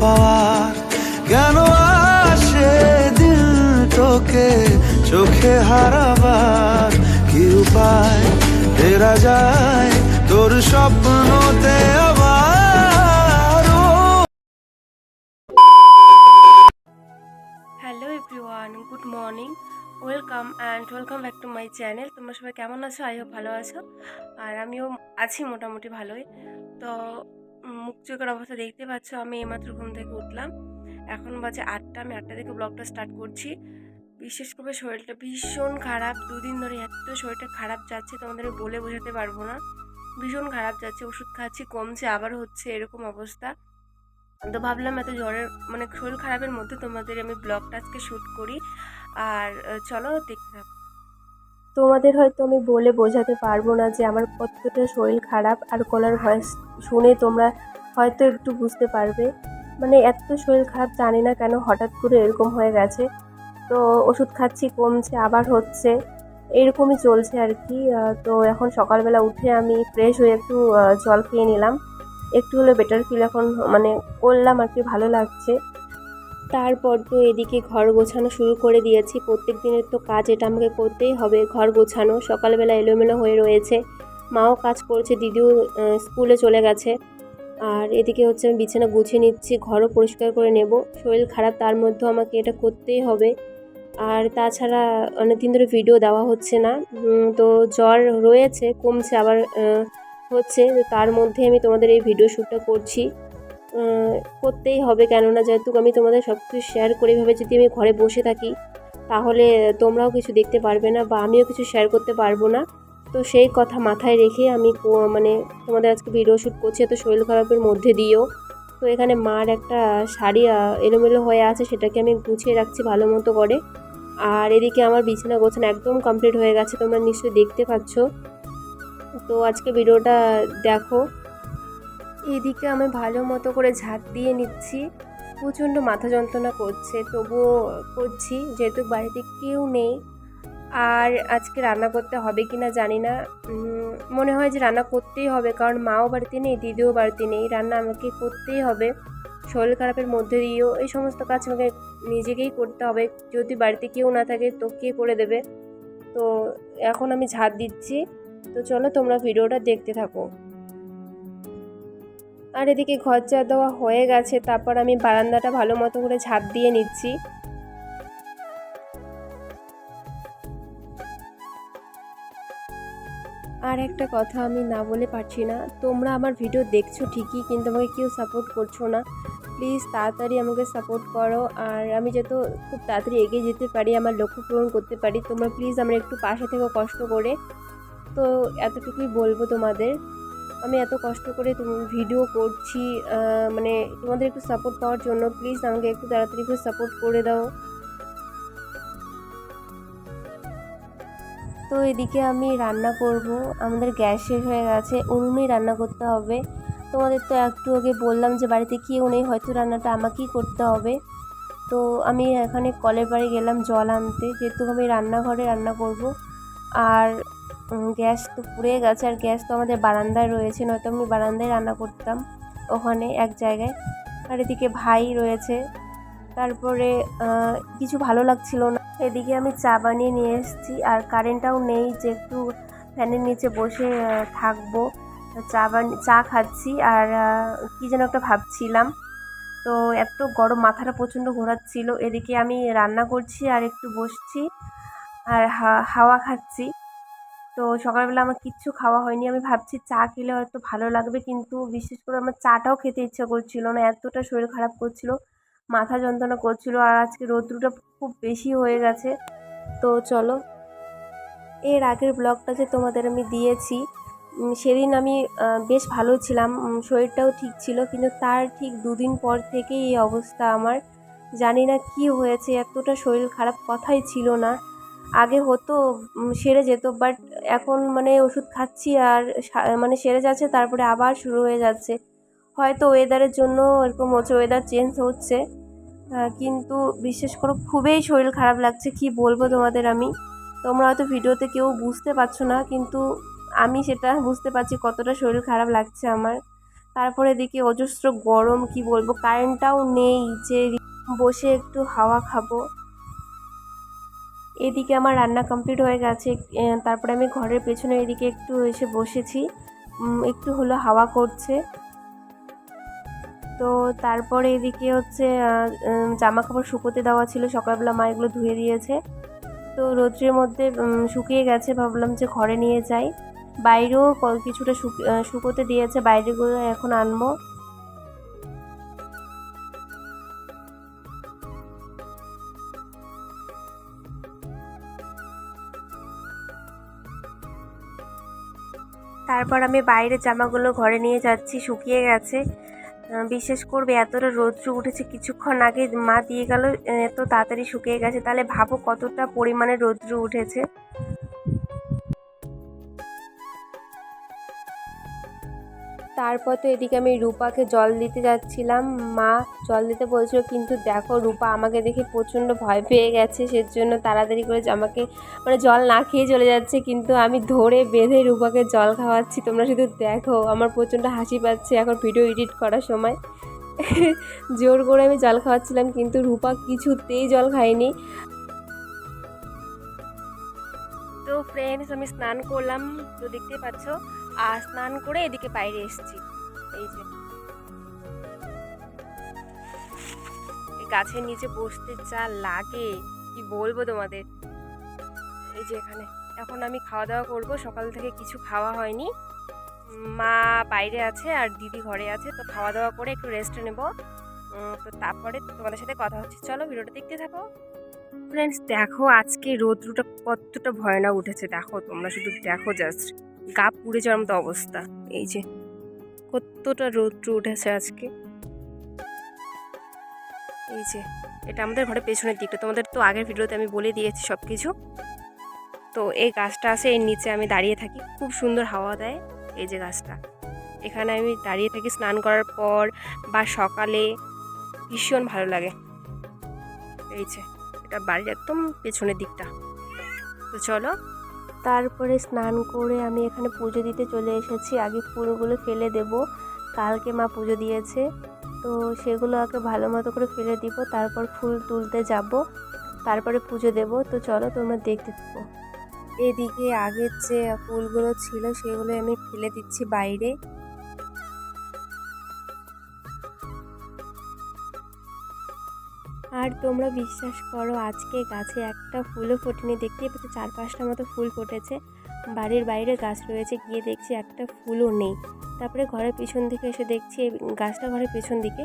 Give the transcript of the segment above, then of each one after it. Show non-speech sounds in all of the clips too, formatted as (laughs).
পাওয়ার কেন আসে দিল তোকে? চোখে হারাবার কি উপায়? ফেরা যায় তোর স্বপ্নতে আবার hello good morning welcome and welcome back to my channel তোমরা সবাই কেমন আছো? আই হোপ ভালো আছো। আর আমিও আছি মোটামুটি ভালোই। তো চোখের অবস্থা দেখতে পাচ্ছ, আমি এইমাত্র ঘুম থেকে উঠলাম। এখন বাজে আটটা, আমি আটটা থেকে ব্লগটা স্টার্ট করছি। বিশেষ করে শরীরটা ভীষণ খারাপ। দুদিন ধরে এত শরীরটা খারাপ যাচ্ছে তোমাদের বলে বোঝাতে পারব না। ভীষণ খারাপ যাচ্ছে, ওষুধ খাচ্ছি, কমছে, আবার হচ্ছে এরকম অবস্থা। তো ভাবলাম এত জ্বরের মানে শরীর খারাপের মধ্যে তোমাদের আমি ব্লগটা আজকে শ্যুট করি। আর চলো দেখতে থাকো। তোমাদের হয়তো আমি বলে বোঝাতে পারব না যে আমার কতটা শরীর খারাপ, আর গলার ভয়েস শুনে তোমরা হয়তো একটু বুঝতে পারবে। মানে এত শরীর খারাপ জানি না কেন, হঠাৎ করে এরকম হয়ে গেছে। তো ওষুধ খাচ্ছি, কমছে, আবার হচ্ছে। এরকমই চলছে আর কি। তো এখন সকালবেলা উঠে আমি ফ্রেশ হয়ে একটু জল খেয়ে নিলাম। একটু হলে বেটার ফিল এখন মানে করলাম আর কি, ভালো লাগছে। তারপর তো এদিকে ঘর গোছানো শুরু করে দিয়েছি। প্রত্যেক দিনের তো কাজ এটা আমাকে করতেই হবে, ঘর গোছানো। সকালবেলা এলোমেলো হয়ে রয়েছে। মাও কাজ করছে, দিদিও স্কুলে চলে গেছে। আর এদিকে হচ্ছে আমি বিছানা গুছিয়ে নিচ্ছি, ঘরও পরিষ্কার করে নেব। শরীর খারাপ, তার মধ্যেও আমাকে এটা করতেই হবে। আর তাছাড়া অনেকদিন ধরে ভিডিও দেওয়া হচ্ছে না। তো জ্বর রয়েছে, কমছে আবার হচ্ছে। তার মধ্যে আমি তোমাদের এই ভিডিও শ্যুটটা করছি। করতেই হবে কেননা যেহেতু আমি তোমাদের সব কিছু শেয়ার করে, এভাবে যদি আমি ঘরে বসে থাকি, তাহলে তোমরাও কিছু দেখতে পারবে না বা আমিও কিছু শেয়ার করতে পারব না। তো সেই কথা মাথায় রেখে আমি মানে তোমাদের আজকে ভিডিও শ্যুট করছি, এত শরীর খারাপের মধ্যে দিয়েও। তো এখানে মার একটা শাড়ি এলোমেলো হয়ে আছে, সেটাকে আমি গুছিয়ে রাখছি ভালো মতো করে। আর এদিকে আমার বিছানা গোছানো একদম কমপ্লিট হয়ে গেছে, তোমরা নিশ্চয়ই দেখতে পাচ্ছ। তো আজকে ভিডিওটা দেখো। এদিকে আমি ভালো মতো করে ঝাঁট দিয়ে নিচ্ছি। প্রচণ্ড মাথা যন্ত্রণা করছে, তবুও করছি, যেহেতু বাড়িতে কেউ নেই। আর আজকে রান্না করতে হবে কি না জানি না। মনে হয় যে রান্না করতেই হবে, কারণ মাও বাড়িতে নেই, দিদিও বাড়িতে নেই। রান্না আমাকে করতেই হবে। শরীর খারাপের মধ্যে দিয়েও এই সমস্ত কাজ আমাকে নিজেকেই করতে হবে। যদি বাড়িতে কেউ না থাকে তো কে করে দেবে? তো এখন আমি ঝাঁট দিচ্ছি। তো চলো তোমরা ভিডিওটা দেখতে থাকো। আর এদিকে ঘর চা দেওয়া হয়ে গেছে, তারপর আমি বারান্দাটা ভালো মতো করে ঝাঁপ দিয়ে নিচ্ছি। আর একটা কথা আমি না বলে পারছি না। তোমরা আমার ভিডিও দেখছ ঠিকই, কিন্তু আমাকে কেউ সাপোর্ট করছ না। প্লিজ তাড়াতাড়ি আমাকে সাপোর্ট করো। আর আমি যত খুব তাড়াতাড়ি এগিয়ে যেতে পারি, আমার লক্ষ্য পূরণ করতে পারি, তোমরা প্লিজ আমার একটু পাশে থেকে কষ্ট করে। তো এতটুকুই বলব তোমাদের। আমি এত কষ্ট করে তুমি ভিডিও করছি মানে তোমাদের একটু সাপোর্ট পাওয়ার জন্য প্লিজ আমাকে একটু তাড়াতাড়ি করে সাপোর্ট করে দাও। তো এদিকে আমি রান্না করব। আমাদের গ্যাস শেষ হয়ে গেছে, উনুনেই রান্না করতে হবে। তোমাদের তো একটু আগে বললাম যে বাড়িতে কেউ নেই, হয়তো রান্নাটা আমাকেই করতে হবে। তো আমি এখানে কলের বাড়ি গেলাম জল আনতে, যেহেতু আমি রান্নাঘরে রান্না করব। আর গ্যাস তো পুড়ে গেছে, আর গ্যাস তো আমাদের বারান্দায় রয়েছে, নয়তো আমি বারান্দায় রান্না করতাম ওখানে এক জায়গায়। আর এদিকে ভাই রয়েছে তারপরে কিছু ভালো লাগছিল না। এদিকে আমি চা বানিয়ে নিয়ে এসেছি, আর কারেন্টটাও নেই যে একটু ফ্যানের নিচে বসে থাকব। চা বানি, চা খাচ্ছি, আর কী যেন একটা ভাবছিলাম। তো এত গরম, মাথাটা প্রচণ্ড ঘোরাচ্ছিল। এদিকে আমি রান্না করছি, আর একটু বসছি, আর হাওয়া খাচ্ছি। তো সকালবেলা আমার কিচ্ছু খাওয়া হয়নি। আমি ভাবছি চা খেলে হয়তো ভালো লাগবে, কিন্তু বিশেষ করে আমার চাটাও খেতে ইচ্ছা করছিল না, এতটা শরীর খারাপ করছিল। মাথা যন্ত্রণা করছিল আর আজকে রৌদ্রটা খুব বেশি হয়ে গেছে। তো চলো, এর আগের ব্লগটা যে তোমাদের আমি দিয়েছি সেদিন আমি বেশ ভালো ছিলাম। শরীরটাও ঠিক ছিল, কিন্তু তার ঠিক দুদিন পর থেকেই এই অবস্থা আমার। জানি না কি হয়েছে, এতটা শরীর খারাপ কথাই ছিল না। আগে হতো সেরে যেত বাট এখন মানে ওষুধ খাচ্ছি আর মানে সেরে যাচ্ছে, তারপরে আবার শুরু হয়ে যাচ্ছে। হয়তো ওয়েদারের জন্য এরকম হচ্ছে ওয়েদার চেঞ্জ হচ্ছে। কিন্তু বিশেষ করে খুবই শরীর খারাপ লাগছে, কি বলব তোমাদের আমি? তোমরা হয়তো ভিডিওতে কেউ বুঝতে পারছ না, কিন্তু আমি সেটা বুঝতে পারছি কতটা শরীর খারাপ লাগছে আমার। তারপরে এদিকে অজস্র গরম, কি বলব কারেন্টটাও নেই, যে বসে একটু হাওয়া খাব। এদিকে আমার রান্না কমপ্লিট হয়ে গেছে তারপরে আমি ঘরের পেছনে এদিকে একটু এসে বসেছি। একটু হলো হাওয়া করছে। তো তারপরে এদিকে হচ্ছে জামা কাপড় শুকোতে দেওয়া ছিল। সকালবেলা মা এগুলো ধুয়ে দিয়েছে। তো রোদ্রের মধ্যে শুকিয়ে গেছে। ভাবলাম যে ঘরে নিয়ে যাই। বাইরেও কিছুটা শুক- শুকোতে দিয়েছে। বাইরেগুলো এখন আনব। তারপর আমি বাইরের জামাগুলো ঘরে নিয়ে যাচ্ছি। শুকিয়ে গেছে। বিশ্বাস করবে, এতটা রৌদ্র উঠেছে, কিছুক্ষণ আগে মা দিয়ে গেল, এত তাড়াতাড়ি শুকিয়ে গেছে, তাহলে ভাবো কতটা পরিমাণে রৌদ্র উঠেছে। তারপর তো এদিকে আমি রূপাকে জল দিতে যাচ্ছিলাম। মা জল দিতে বলছিল, কিন্তু দেখো রূপা আমাকে দেখে প্রচণ্ড ভয় পেয়ে গেছে, সেজন্য তাড়াতাড়ি করে আমাকে মানে জল না খেয়ে চলে যাচ্ছে, কিন্তু আমি ধরে বেঁধে রূপাকে জল খাওয়াচ্ছি, তোমরা শুধু দেখো, আমার প্রচণ্ড হাসি পাচ্ছে এখন ভিডিও এডিট করার সময়। (laughs) জোর করে আমি জল খাওয়াচ্ছিলাম, কিন্তু রূপা কিছুতেই জল খায়নি। তো ফ্রেন্ডস আমি স্নান করলাম, তো দেখতেই পাচ্ছ আর স্নান করে এদিকে বাইরে এসেছি। এই যে। গাছের নিচে বসতে যা লাগে, কি বলব তোমাদের? এই যে এখানে। এখন আমি খাওয়া দাওয়া করব, সকাল থেকে কিছু খাওয়া হয়নি। মা বাইরে আছে আর দিদি ঘরে আছে, তো খাওয়া দাওয়া করে একটু রেস্ট নেব। তো তারপরে তোমাদের সাথে কথা হচ্ছে। চলো ভিডিওটা দেখতে থাকো। ফ্রেন্ডস দেখো আজকে রোদ্রুটা কতটা ভয়ানক উঠেছে। দেখো, তোমরা শুধু দেখো জাস্ট গা পুড়ে যাওয়ার মতো অবস্থা। এই যে, কতটা রৌদ্র উঠেছে আজকে। এই যে, এটা আমাদের ঘরের পেছনের দিকটা। তোমাদের তো আগের ভিডিওতে আমি বলে দিয়েছি সব কিছু তো এই গাছটা আছে, এর নিচে আমি দাঁড়িয়ে থাকি। খুব সুন্দর হাওয়া দেয় এই যে গাছটা। এখানে আমি দাঁড়িয়ে থাকি স্নান করার পর বা সকালে। ভীষণ ভালো লাগে। এই যে, এটা বাড়ির একদম পেছনের দিকটা। তো চলো তারপরে স্নান করে আমি এখানে পুজো দিতে চলে এসেছি। আগে ফুলগুলো ফেলে দেব। কালকে মা পুজো দিয়েছে। তো সেগুলো আগে ভালো মতো করে ফেলে দিব। তারপর ফুল তুলতে যাব। তারপরে পুজো দেব। তো চলো তোমরা দেখতে থাকো। এদিকে আগের যে ফুলগুলো ছিল সেগুলো আমি ফেলে দিচ্ছি বাইরে। আর তোমরা বিশ্বাস করো, আজকে গাছে একটা ফুলও ফোটেনি। দেখতেই পাচ্ছ চার পাঁচটা মতো ফুল ফুটেছে। বাড়ির বাইরে গাছ রয়েছে, গিয়ে দেখছি একটা ফুলও নেই। তারপরে ঘরের পিছন দিকে এসে দেখছি, গাছটা ঘরের পেছন দিকে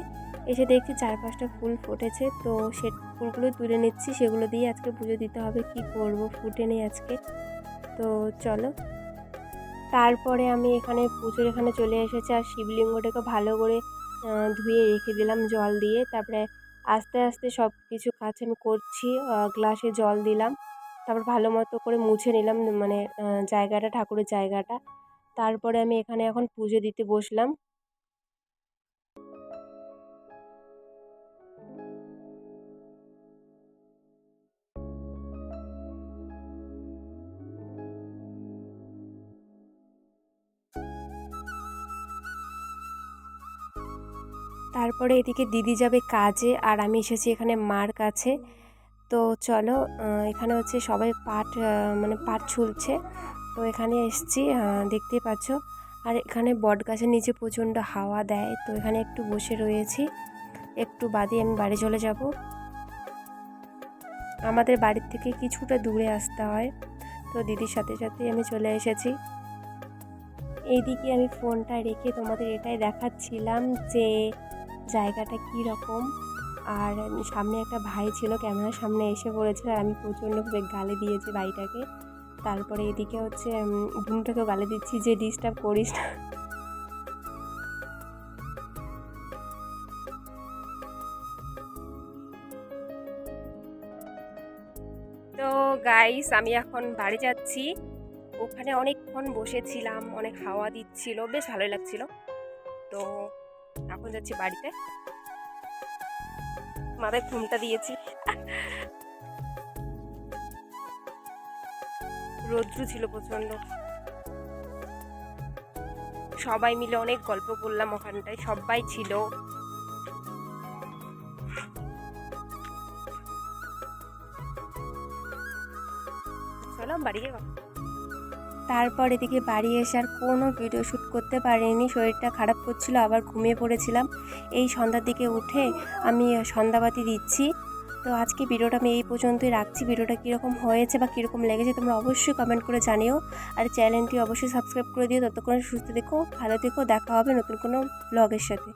এসে দেখছি চার পাঁচটা ফুল ফুটেছে। তো সে ফুলগুলো তুলে নিচ্ছি, সেগুলো দিয়ে আজকে পুজো দিতে হবে। কি করব? ফুটে নেই আজকে। তো চলো। তারপরে আমি এখানে পুজোর এখানে চলে এসেছি, আর শিবলিঙ্গটাকে ভালো করে ধুয়ে রেখে দিলাম জল দিয়ে। তারপরে আস্তে আস্তে সব কিছু কাজ আমি করছি গ্লাসে জল দিলাম। তারপর ভালো মতো করে মুছে নিলাম মানে জায়গাটা, ঠাকুরের জায়গাটা। তারপরে আমি এখানে এখন পুজো দিতে বসলাম। তারপরে এদিকে দিদি যাবে কাজে আর আমি এসেছি এখানে মার কাছে। তো চলো এখানে হচ্ছে সবাই পাট মানে পাট ছুলছে। তো এখানে এসছি দেখতেই পাচ্ছ। আর এখানে বট গাছের নিচে প্রচণ্ড হাওয়া দেয়। তো এখানে একটু বসে রয়েছি। একটু বাদে আমি বাড়ি চলে যাব। আমাদের বাড়ির থেকে কিছুটা দূরে আসতে হয়। তো দিদির সাথে সাথে আমি চলে এসেছি। এইদিকে আমি ফোনটা রেখে তোমাদের এটাই দেখাচ্ছিলাম যে জায়গাটা কী রকম? আর সামনে একটা ভাই ছিল ক্যামেরার সামনে এসে পড়েছিল আর আমি প্রচণ্ডভাবে গালে দিয়েছি ভাইটাকে। তারপরে এদিকে হচ্ছে বোনটাকেও গালে দিচ্ছি, যে ডিস্টার্ব করিস না। তো গাইস আমি এখন বাড়ি যাচ্ছি। ওখানে অনেকক্ষণ বসেছিলাম, অনেক হাওয়া দিচ্ছিল, বেশ ভালোই লাগছিল। তো এখন যাচ্ছি বাড়িতে। মাথায় ঘুমটা দিয়েছি। রৌদ্র ছিল প্রচণ্ড। সবাই মিলে অনেক গল্প করলাম ওখানটায়, সবাই ছিল। চলো বাড়ি কথা- তারপর এদিকে বাড়ি এসে আর কোনো ভিডিও শ্যুট করতে পারিনি। শরীরটা খারাপ করছিল, আবার ঘুমিয়ে পড়েছিলাম। এই সন্ধ্যার দিকে উঠে আমি সন্ধ্যাবাতি দিচ্ছি। তো আজকে ভিডিওটা আমি এই পর্যন্তই রাখছি। ভিডিওটা কীরকম হয়েছে বা কীরকম লেগেছে তোমরা অবশ্যই কমেন্ট করে জানিও। আর চ্যানেলটি অবশ্যই সাবস্ক্রাইব করে দিও। ততক্ষণ সুস্থ দেখো ভালো দেখো দেখা হবে নতুন কোনো ব্লগের সাথে।